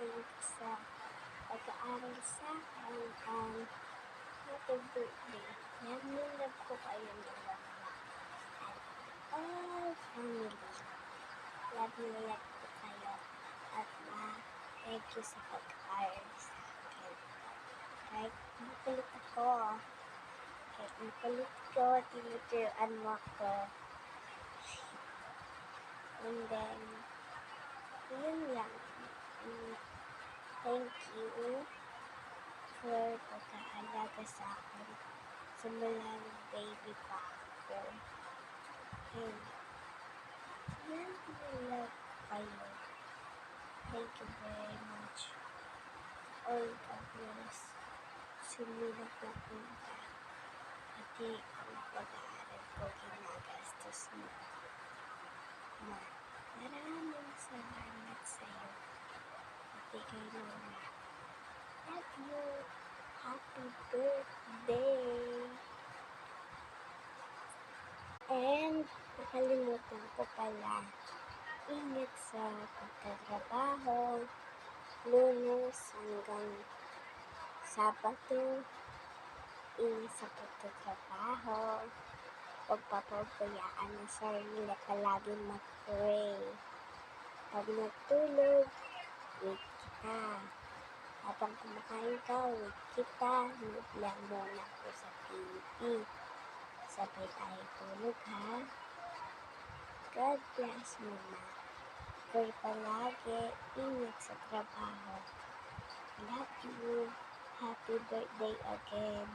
thank sa pag-aaral sa akin and happy birthday. Me love ko kayo ng love and all family. Love me love ko kayo at ma thank you sa pag-aaral sa akin. Kahit makulit ako, kahit makulit ko, tinuturuan mo ako. And then, yun lang. Mm, Thank you for pagkaalaga sa akin. Simula ng baby pa ako. And, yan love kayo. Thank you very much. All God bless. Sumila po punta. Pati ang pag-aaral ko ginagastos mo. Pati kay Lola. Love you. Happy birthday. And nakalimutan ko pala. Ingat sa pagtatrabaho. Lunes hanggang Sabado. Ingat sa pagtatrabaho. Huwag papabayaan ng sarili palagi mag-pray. Pag natulog, wait kita. Habang kumakain ka, wait kita. Nood lang muna ako sa TV. Sabay tayo tulog ha. God bless mama. Pray palagi. Ingat sa trabaho. Love you. Happy birthday again.